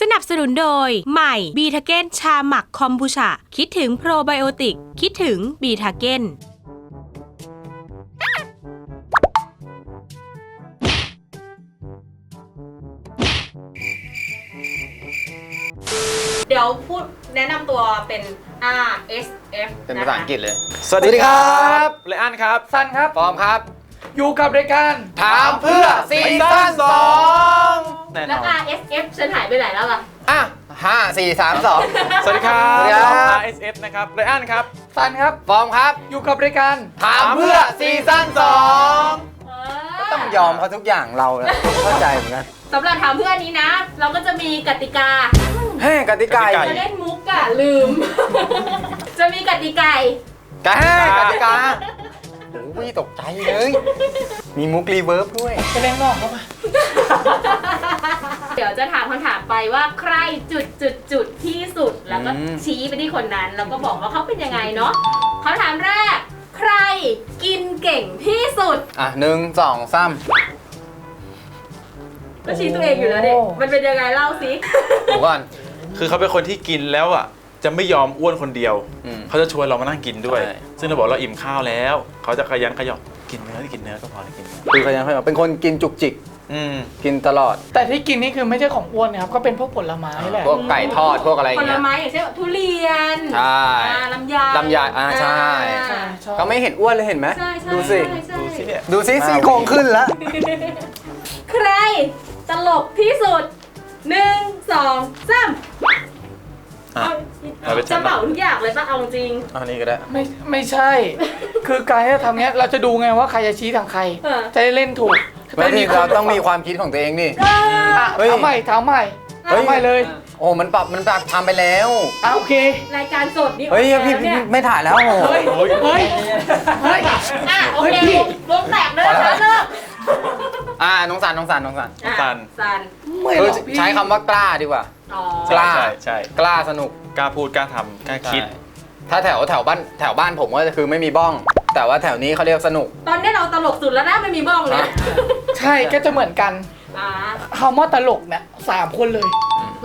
สนับสนุนโดย ใหม่บีทาเก้นชาหมักคอมบูชา คิดถึงโปรไบโอติก คิดถึงบีทาเก้นเดี๋ยวพูดแนะนำตัวเป็น R S F เป็นภาษาอังกฤษเลย สวัสดีครับ เลอันครับ สั้นครับพร้อมครับ อยู่กับรายการถามเพื่อซีซั่นสองแน่นแล้ว อน R S F ฉันหายไปไหนแล้วล่ะ อะห้าสี่สามสอง สวัสดีครับสวัสดีครับ RSF นะครับเลอันครับ สั้นครับพร้อมครับ อยู่กับรายการถามเพื่อซีซั่นสองต้องยอมเขาทุกอย่างเราอะเข้าใจเหมือนกันสำหรับถามเพื่อนนี้นะ เราก็จะมีกติกาเฮ้ยกติกาไก่จะเล่นมุกอะลืม จะมีกติกา กาเฮ้ยกติกาโอ้ยตกใจเลย มีมุกรีเวิร์บด้วยไปเล่นนอกเข้ามาเดี๋ยวจะถามคำถามไปว่าใครจุดจุดจุดที่สุดแล้วก็อืมชี้ไปที่คนนั้น แล้วก็บอกว่าเขาเป็นยังไงเนาะคำถามแรก ใครกินเก่งที่สุด อะหนึ่งสองสามก็ชี้ตัวเองอยู่แล้วเด็กมันเป็นยังไงเล่าสิเดี๋ยวก่อน คือเขาเป็นคนที่กินแล้วอะ จะไม่ยอมอ้วนคนเดียว อืม เขาจะชวนเรามานั่งกินด้วย ใช่ ซึ่งเราบอกเราอิ่มข้าวแล้ว เขาจะขยันขยอกินเนื้อที่กินเนื้อก็พอแล้วกินเนื้อคือเขายังให้เป็นคนกินจุกจิกอืม กินตลอด แต่ที่กินนี่คือไม่ใช่ของอ้วนนะครับ ก็เป็นพวกผลไม้แหละ พวกไก่ทอดพวกอะไรอผย่างลเงี้ย ไม้อย่างเช่นแบบทุเรียนใช่อ่าลำไยลำไยอ่าใช่อ่าชอบเขาไม่เห็นอ้วนเลยเห็นไหมใช่ใช่ดูสิใช่ใช่ดูสิเนี่ย ดูสิซี่โครงขึ้นแล้วใครตลกที่สุดหนึ่งสองสามอะ เอาเอาไปจะจำเหมาทุกอย่างเลยป่ะเอาจริง อันนี้ก็ได้ ไม่ไม่ใช่ คือการที่จะทำเนี้ยเราจะดูไงว่าใครจะชี้ทางใคร เออ จะได้เล่นถูกบางทีคนเราต้องมีความคิดของตัวเองนี่เอออะเฮ้ย ถามใหม่ถามใหม่เฮ้ยถามใหม่เลยโอ้มันปรับมันปรับทำไปแล้ว อะโอเค รายการสดนี่เฮ้ยโอเคพี่แล้วเนี่ยไม่ถ่ายแล้วโอ้โห เฮ้ย เฮ้ยเฮ้ยอะโอเฮ้ยเคพี่วงแตกเลยพอแล้วนะเลิก อ่าน้องสันน้องสันน้องสันอะสัน สันไม่เอหรออกพี่ใช้คำว่ากล้าดีกว่า อ๋อ กล้า ใช่ใช่กล้าสนุกกล้าพูดกล้าทำกล้าคิด ใช่ถ้าแถวแถวบ้านแถวบ้านผมก็คือไม่มีบ้อง แต่ว่าแถวนี้เขาเรียกสนุก ตอนนี้เราตลกสุดแล้วนะไม่มีบ้องเลย ใช่ก็จะเหมือนกันอ่า คำว่าตลกเนี่ยสามคนเลย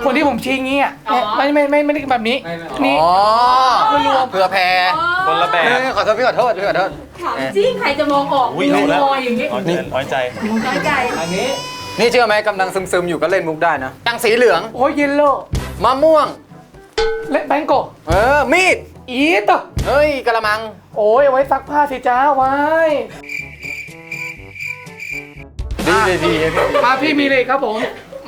คนที่ผมชี้งี้อะอ๋อ ไม่ไม่ไม่ไม่ได้แบบนี้ นี่ อ๋อคือรวม เผื่อแพรคนละแบบ เออขอโทษพี่ขอโทษพี่ขอโทษ ถามจริงใครจะมองออกอุ้ยเอาแล้ว มองอย่างนี้น้อยใจน้อยใจ น้อยใจ นี่เชื่อไหมกำลังซึมๆอยู่ก็เล่นมุกได้นะจังสีเหลือง โอ้ยเยลโล่มะม่วงเละแบงโกเออ มีด อีตะเฮ้ยกระมัง โอ้ยเอาไว้ซักผ้าสิจ้าไว้ดีดีดีดีมาพี่มีเลยครับผม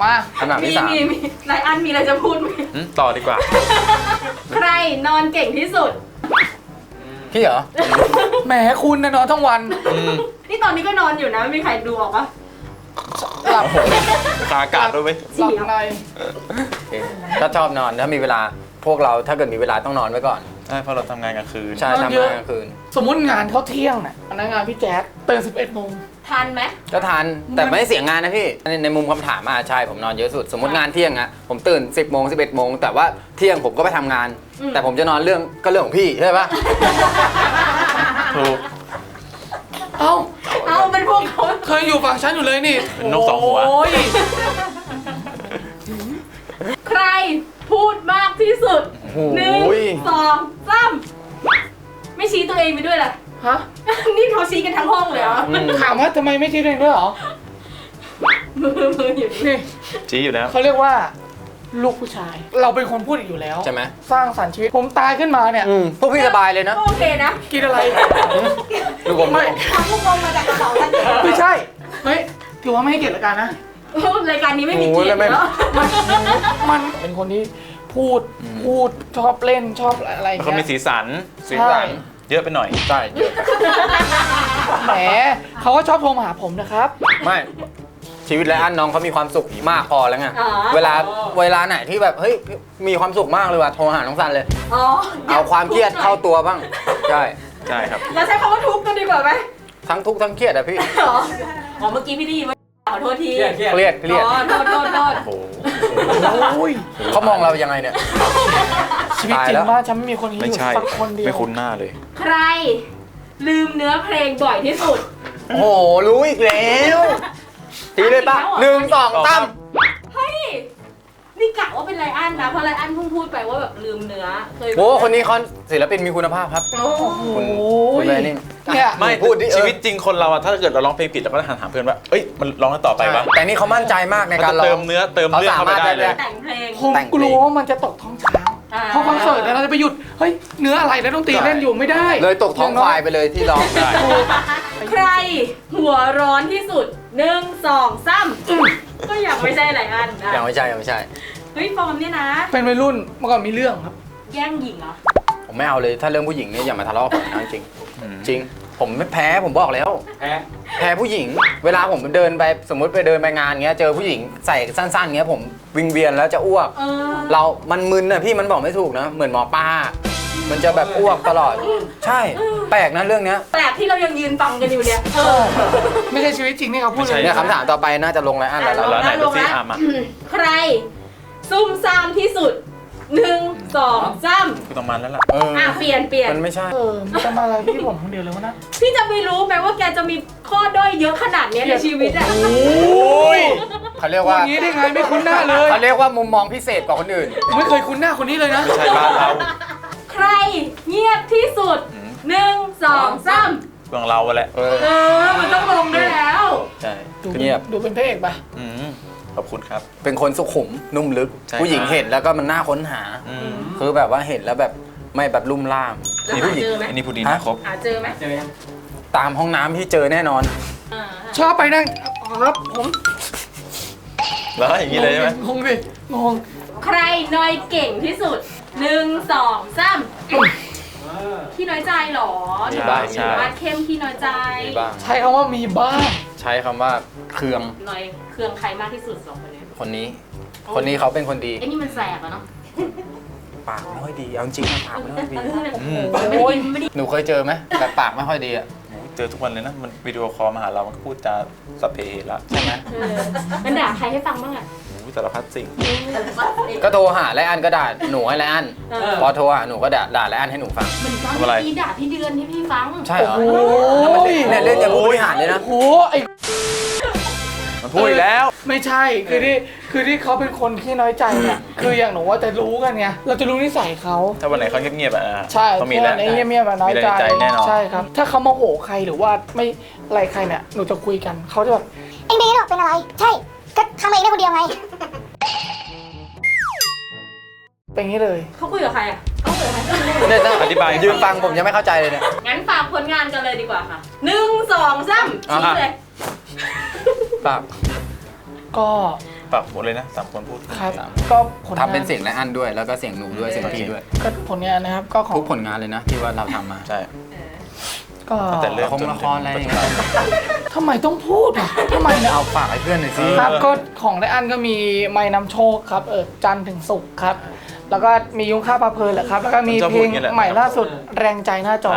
มาคำถามมีที่สามมีมีไลอันมีอะไรจะพูดไหม อืมต่อดีกว่า ใครนอนเก่งที่สุด พี่เหรอ แหมคุณนะนอนทั้งวันอืมนี่ตอนนี้ก็นอนอยู่นะไม่มีใครดูออกปะ หลับขาอากาศด้วยเว้ยหลับในถ้าชอบนอนถ้ามีเวลาพวกเราถ้าเกิดมีเวลาต้องนอนไว้ก่อน ใช่เพราะเราทำงานกลางคืน ใช่ทำงานกลางคืน สมมุติงานเขาเที่ยงน่ะพนักงานพี่แจ๊คตื่น11โมง ทันไหม ก็ทานแต่ไม่เสียงานนะพี่ในในมุมคำถามอะใช่ผมนอนเยอะสุด สมมติงานเที่ยงอะผมตื่น 10โมง11โมงแต่ว่าเที่ยงผมก็ไปทำงานแต่ผมจะนอนเรื่องก็เรื่องของพี่ใช่ปะ ถูกเอ้าเอาเป็นพวกเขาเคยอยู่ฝั่งฉันอยู่เลยนี่เป็นนกสองหัว โอ้ยใครพูดมากที่สุดโอ้โห หนึ่งสองสามไม่ชี้ตัวเองไปด้วยล่ะ ฮะนี่เขาชี้กันทั้งห้องเลยเหรออืมถามว่าทำไมไม่คิดเองด้วยเหรอมือมืออยู่นี่นี่ชี้อยู่แล้ว เขาเรียกว่า ลูกผู้ชาย เราเป็นคนพูดอยู่แล้วใช่ไหม สร้างสรรค์ชีวิตผมตายขึ้นมาเนี่ยอืมพวกพี่สบายเลยนะโอเคนะกินอะไร ดูผมไม่ ทำพวกงงมาจากกระเป๋าท่านเองไม่ใช่เฮ้ยถือว่าไม่ให้เกียรติละกันนะ รายการนี้ไม่มีเกียรติแล้วมันเป็นคนที่พูดพูดชอบเล่นชอบอะไรอย่างเขามีเงี้ยสีสันสีสัน เยอะไปหน่อย ใช่เยอะไปแหมเขาก็ชอบโทรมาหาผมนะครับ ไม่ชีวิตและอันน้องเขามีความสุขมากพอแล้วไง อ๋อ เวลาเวลาไหนที่แบบเฮ้ยมีความสุขมากเลยว่ะโทรหาน้องซันเลย อ๋อเอาความเครียดเข้าตัวบ้าง ใช่ ใช่ครับ เราใช้คำว่าทุกข์กันดีกว่าไหมทั้งทุกข์ทั้งเครียดอะพี่ อ๋ออ๋อเมื่อกี้พี่ได้ยินว่าขอโทษทีเครียดเครียดอ๋อโทษโทษโทษโอ้โหโอ้ยเขามองเรายังไงเนี่ย ชีวิตจริตายแล้งวบ้านฉันไม่มีคนนี้อไม่ยู่ใช่ สักคนเดียวไม่คุ้นหน้าเลย ใคร ลืมเนื้อเพลงบ่อยที่สุด โอ้โห รู้อีกแล้วทีเลยปะหนึ่งสองสามเฮ้ย นี่กะว่าเป็นไรอันนะ เพราะไรอันเพิ่งพูดไปว่าแบบลืมเนื้อ เคยโอ้คนนี้เขาศิลปินมีคุณภาพครับโอ้โหคุณโอ้คุณยเลยนี่เนี่ยไม่พูดดิเออชีวิตจริงคนเราอะถ้าเกิดเราร้องเพลงผิดเราก็หันถามเพื่อนว่า เอ้ยมันร้องแล้วต่อไปปะแต่นี่เขามั่นใจมากในเขาการจะร้อเติง มเนื้อเติมเรื่องเข้าไปได้เลย แต่งเพลง ผมแต่งเพลง กลัวว่ามันจะตกท้องช้างอ่าเพราะคอนเสิร์ตเนี่ยเราจะไปหยุด เฮ้ย เนื้ออะไรแล้วต้องตีเล่นอยู่ไม่ได้เลยตกท้องควายไปเลยที่ร้องได้ใครหัวร้อนที่สุดหนึ่งสองสามก็ยังไม่ใช่ไรอันนะยังไม่ใช่ยังไม่ใช่ เฮ้ยฟอร์มเนี่ยนะ เป็นวัยรุ่นเมื่อก่อนมีเรื่องครับ แย่งหญิงเหรอ ผมไม่เอาเลยถ้าเรื่องผู้หญิงเนี่ยอย่ามาทะเลาะกับผมนะจริง จริง ผมไม่แพ้ผมบอกแล้ว แพ้แพ้ผู้หญิง เวลาผมเดินไปสมมุติไปเดินไปงานเงี้ยเจอผู้หญิงใส่สั้นๆเงี้ยผมวิงเวียนแล้วจะอ้วก เออเรา มันมึนนะพี่มันบอกไม่ถูกนะ เหมือนหมอป้า มันจะแบบอ้วกตลอด ใช่ แปลกนะเรื่องเนี้ยแปลกที่เรายังยืนฟังกันอยู่เนี่ยเออไม่ใช่ชีวิตจริงนี่เขาพูดไม่ใช่เลยเนี่ยคำถามต่อไปน่าจะลงไรอันแล้วแล้ล่ะวไหนดูซิอะมา ใคร ซุ่มซ่ามที่สุด หนึ่งสองสามคือต้องมันแล้วล่ะ เอออะเปลี่ยนเปลี่ยน มันไม่ใช่ เออมันจะมาอะไรพี่ผมคนเดียวเลยวะนะ พี่จะไม่รู้ไหมว่าแกจะมีข้อด้อยเยอะขนาดเนี้ยในชีวิตอะโอ้ยเขาเรียกพูดว่าอย่างนี้ได้ไงไม่คุ้นหน้าเลย เขาเรียกว่ามุมมองพิเศษกว่าคนอื่น ไม่เคยคุ้นหน้าคนนี้เลยนะ ไม่ใช่บ้านเราใครเงียบที่สุดอืมหนึ่งสองสามเมืองเราอะแหละ เออ เออ มันต้องลงด้วยแล้ว ใช่ดูเงียบ ดูเป็นพระเอกไปอืม ขอบคุณครับ เป็นคนสุขุมนุ่มลึก ใช่ผู้หญิงครับ เห็นแล้วก็มันน่าค้นหา อืมคือแบบว่าเห็นแล้วแบบไม่แบบลุ่มล่าม แล้วมีหาผู้หญิงเจอไหมอันนี้พูดดีนะครบ หาเจอไหมตามห้องน้ำที่เจอแน่นอน อ่าชอบไปนั่งครับผมแล้วอย่างนี้เลยใช่ไหมงงดิงงใครนอยเก่งที่สุดหนึ่งสองสาม ขี้น้อยใจเหรอมีบ้างใช่มาเข้มขี้น้อยใจมีบ้างใช้คำว่ามีบ้างใช้คำว่าเครืองหน่อยเครื่องใครมากที่สุดสองคนเนี้ยคนนี้ คนนี้เขาเป็นคนดี ไอ้นี่มันแสบอะเนาะปากไม่ค่อยดีเอาจริงๆปากไม่ค่อยดีอืมไม่ได้ยินไม่ได้หนูเคยเจอไหมแบบปากไม่ค่อยดีอะเจอทุกวันเลยนะ มันวิดีโอคอลมาหาเรา มันก็พูดจาสพเพเหระใช่ไหม เออมันด่าใครให้ฟังบ้างอะโอ้ยสารพัดสิ่ง ก็โทรหาไลอันก็ด่าหนูให้ไลอันเออ พอโทรหาหนูก็ด่าด่าไลอันให้หนูฟังมันฟังทำอะไร พี่ด่าพี่เดือนให้พี่ฟังใช่เหรอโอ้ยเนี่ยเล่นอย่างผู้บริหารเลยนะ โอ้โหไอ้มันพูดอีกแล้ว ไม่ใช่ คือที่ คือที่เขาเป็นคนที่น้อยใจเนี่ย คืออย่างหนูว่าจะรู้กันไง เราจะรู้นิสัยเขา ถ้าวันไหนเขาเงียบๆอะใช่เขามีแล้วในเงียบๆแบบน้อยมีใจแรงใจแน่นอน ใช่ครับ ถ้าเขาโมโหใครหรือว่าไม่อะไรใครเนี่ย หนูจะคุยกัน เขาจะแบบ เอ็งดีหรอกเป็นอะไร ใช่ ก็ทำเองได้คนเดียวไง เป็นอย่างนี้เลย เขาคุยกับใครอะเขาคุยกับใครเนี่ยถ้าอธิบาย ยืนฟังผมยังไม่เข้าใจเลยเนี่ย งั้นฝากผลงานกันเลยดีกว่าค่ะหนึ่งสองสามชี้เลยปากก็ปรับหมดเลยนะสามคนพูดครับก็ผลงานทำเป็นเสียงไลอันด้วย แล้วก็เสียงหนูด้วยเสียงพี่ด้วย ก็ผลงานนะครับก็ของทุกผลงานเลยนะ ที่ว่าเราทำมาใช่ ก็ตั้งแต่เริ่ละครละครอะไรอย่างเงี้ยทำไมต้องพูดอะทำไมเนี่ย เอาฝากให้เพื่อนหน่อยสิ ครับก็ของได้อันก็มีไม้นำโชคครับเออจันทร์ถึงศุกร์ครับ แล้วก็มียุ้งข้าวปลาเพลินแหละครับ แล้วก็มีเพลงใหม่ล่าสุดแรงใจหน้าจอ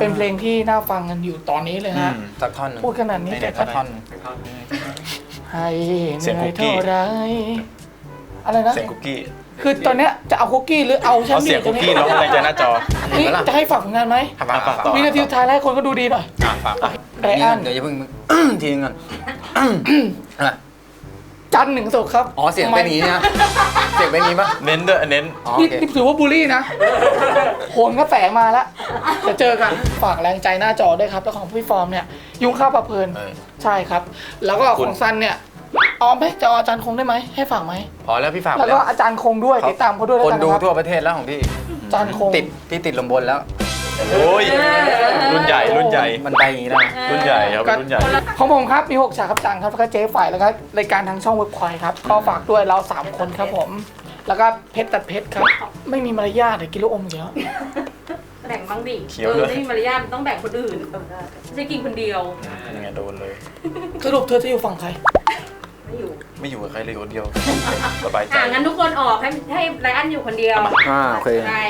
เป็นเพลงที่น่าฟังกันอยู่ตอนนี้เลยอืฮะมสักท่อนหนึ่งพูดขนาดนี้ ไหนๆแต่สักท่อน ให้เหเสียงนื่คุอยกกี้ เท่าไรอะไรนะ เสียงคุกกี้คือตอนเนี้ยจะเอาคุกกี้หรือเอาฉันเอาเสียงคุกกี้ร้องในใจหน้าจอ นี่จะให้ฝากผลงานไหมฝากฝากต่อ วินาทีสุดท้ายแล้วให้คนก็ดูดีหน่อย อะฝากฝากไรอัน เดี๋ยวอย่าเพิ่ง ทีนึงก่อนอะจันทร์ถึงศุกร์ครับ อ๋อ เสียงเป็นอย่างนี้นะเสียงเป็นอย่างนี้ปะเน้นด้วยเน้น อ๋อโอนี่เค นี่ถือว่าบูลลี่นะโหนกระแสมาแล้วจะเจอกัน ฝากแรงใจหน้าจอด้วยครับแล้วของพี่ฟอร์มเนี่ย ยุงข้าวปลาเพลิน เออ ใช่ครับ แล้วก็ของซันเนี่ยเอาไหมจะเอาอาจารย์คงได้ไหม ให้ฝากไหม พอแล้วพี่ฝากไปแล้วแล้ก็วอาจารย์คงด้วยเขาติดตามเขาด้วยแล้วคนกันดูนะครับ ทั่วประเทศแล้วของพี่ อาจารย์คง ติดพี่ติดลมบนแล้ว โอ้ยรุ่นใหญ่รุ่นใหญ่มันไปอย่างนี้แล้วนะรุ่นใหญ่ครับรุ่นใหญ่ ของผมครับมี 6 ฉากครับจังครับแล้วก็เจ๊ฝ่ายแล้วก็รายการทางช่องเว็บควายครับ ก็ฝากด้วยเราสามคนครับผม แล้วก็เพชรตัดเพชรครับ ไม่มีมารยาทเดี๋ยวกินลูกอมเยอะแบ่งบ้างดิเคี้ยวด้วยออไม่มีมารยาทมันต้องแบ่งคนอื่นไม่ใช่กินคนเดียวยังไงโดนเลย สรุปเธอจะอยู่ฝั่งใคร ไม่อยู่ไม่อยู่กับใครเลยคนเดียวสบายใจอ่างั้นทุกคนออกให้ให้ไรอันอยู่คนเดียวอ่าโอเคใช่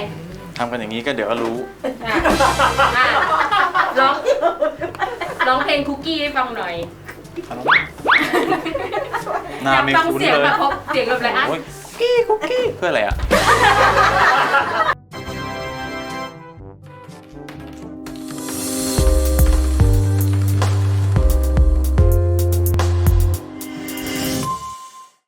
ทำกันอย่างนี้ก็เดี๋ยวก็รู้ อะอะร้องร้องเพลงคุกกี้ให้ฟังหน่อยหน้าอยากไม่ฟังคุ้นเสียงเลยแบบเขาเสียงแบบไรอัน โอ้ยคุกกี้คุกกี้เพื่ออะไรอะ